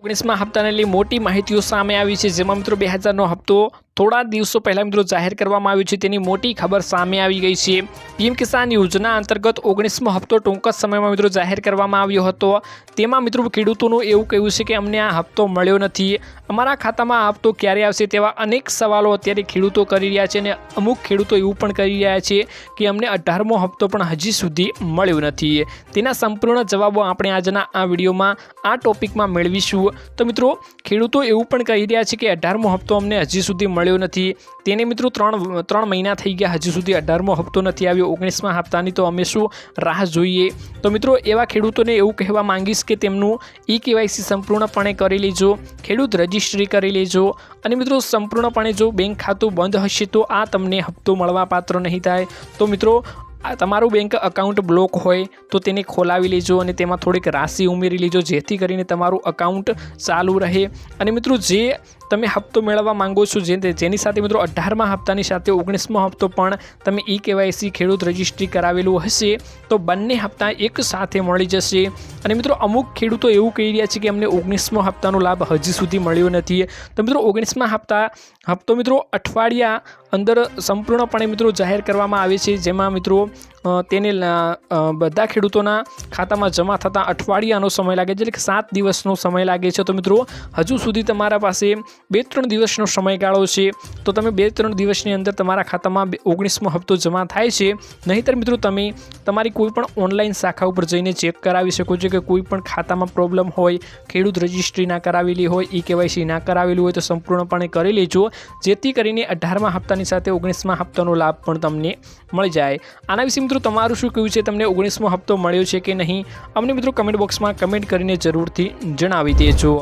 ઓગણીસમાં હપ્તાને મોટી માહિતીઓ સામે આવી છે. જેમાં મિત્રો બે હજારનો હપ્તો થોડા દિવસો પહેલાં મિત્રો જાહેર કરવામાં આવ્યો છે. તેની મોટી ખબર સામે આવી ગઈ છે. પીએમ કિસાન યોજના અંતર્ગત ઓગણીસમો હપ્તો ટૂંક જ સમયમાં મિત્રો જાહેર કરવામાં આવ્યો હતો. તેમાં મિત્રો ખેડૂતોનું એવું કહ્યું છે કે અમને આ હપ્તો મળ્યો નથી. અમારા ખાતામાં આ હપ્તો ક્યારે આવશે તેવા અનેક સવાલો અત્યારે ખેડૂતો કરી રહ્યા છે અને અમુક ખેડૂતો એવું પણ કરી રહ્યા છે કે અમને અઢારમો હપ્તો પણ હજી સુધી મળ્યો નથી. તેના સંપૂર્ણ જવાબો આપણે આજના આ વિડીયોમાં આ ટોપિકમાં મેળવીશું. તો મિત્રો, ખેડૂતો એવું પણ કહી રહ્યા છે કે અઢારમો હપ્તો અમને હજી સુધી મળ્યો નથી. તેને મિત્રો ત્રણ ત્રણ મહિના થઈ ગયા હજી સુધી અઢારમો હપ્તો નથી આવ્યો. ઓગણીસમાં હપ્તાની તો અમે શું રાહ જોઈએ? તો મિત્રો, એવા ખેડૂતોને એવું કહેવા માંગીશ કે તેમનું ઈ કેવાયસી સંપૂર્ણપણે કરી લેજો, ખેડૂત રજિસ્ટ્રી કરી લેજો અને મિત્રો, સંપૂર્ણપણે જો બેંક ખાતું બંધ હશે તો આ તમને હપ્તો મળવા પાત્ર નહીં થાય. તો મિત્રો તમારું બેંક અકાઉન્ટ બ્લોક હોય તો તેને ખોલાવી લેજો અને તેમાં થોડીક રાશિ ઉમેરી લેજો જેથી કરીને તમારું અકાઉન્ટ ચાલુ રહે. અને મિત્રો, જે તમે હપ્તો મેળવવા માંગો છો જે જેની સાથે મિત્રો અઢારમા હપ્તાની સાથે ઓગણીસમો હપ્તો પણ તમે ઈ કેવાયસી ખેડૂત રજિસ્ટ્રી કરાવેલું હશે, તો બંને હપ્તા એક સાથે મળી જશે. અને મિત્રો અમુક ખેડૂતો એવું કહી રહ્યા છે કે અમને ઓગણીસમો હપ્તાનો લાભ હજી સુધી મળ્યો નથી. તો મિત્રો ઓગણીસમા હપ્તા, હપ્તો મિત્રો અઠવાડિયા અંદર સંપૂર્ણપણે મિત્રો જાહેર કરવામાં આવે છે, જેમાં મિત્રો તેને બધા ખેડૂતોના ખાતામાં જમા થતાં અઠવાડિયાનો સમય લાગે છે. એટલે કે સાત દિવસનો સમય લાગે છે. તો મિત્રો, હજુ સુધી તમારા પાસે બે ત્રણ દિવસનો સમયગાળો છે. તો તમે બે ત્રણ દિવસની અંદર તમારા ખાતામાં ઓગણીસમો હપ્તો જમા થાય છે. નહીંતર મિત્રો, તમે તમારી કોઈપણ ઓનલાઈન શાખા ઉપર જઈને ચેક કરાવી શકો છો કે કોઈ પણ ખાતામાં પ્રોબ્લેમ હોય, ખેડૂત રજિસ્ટ્રી ના કરાવેલી હોય, ઈ કેવાયસી ના કરાવેલું હોય, તો સંપૂર્ણપણે કરી લેજો. જેથી કરીને અઢારમા હપ્તાની સાથે ઓગણીસમા હપ્તાનો લાભ પણ તમને મળી જાય. આના વિશે મિત્રો, તમારું શું કહ્યું છે? તમને ઓગણીસમો હપ્તો મળ્યો છે કે નહીં? અમને મિત્રો કમેન્ટ બોક્સમાં કમેન્ટ કરીને જરૂરથી જણાવી દેજો.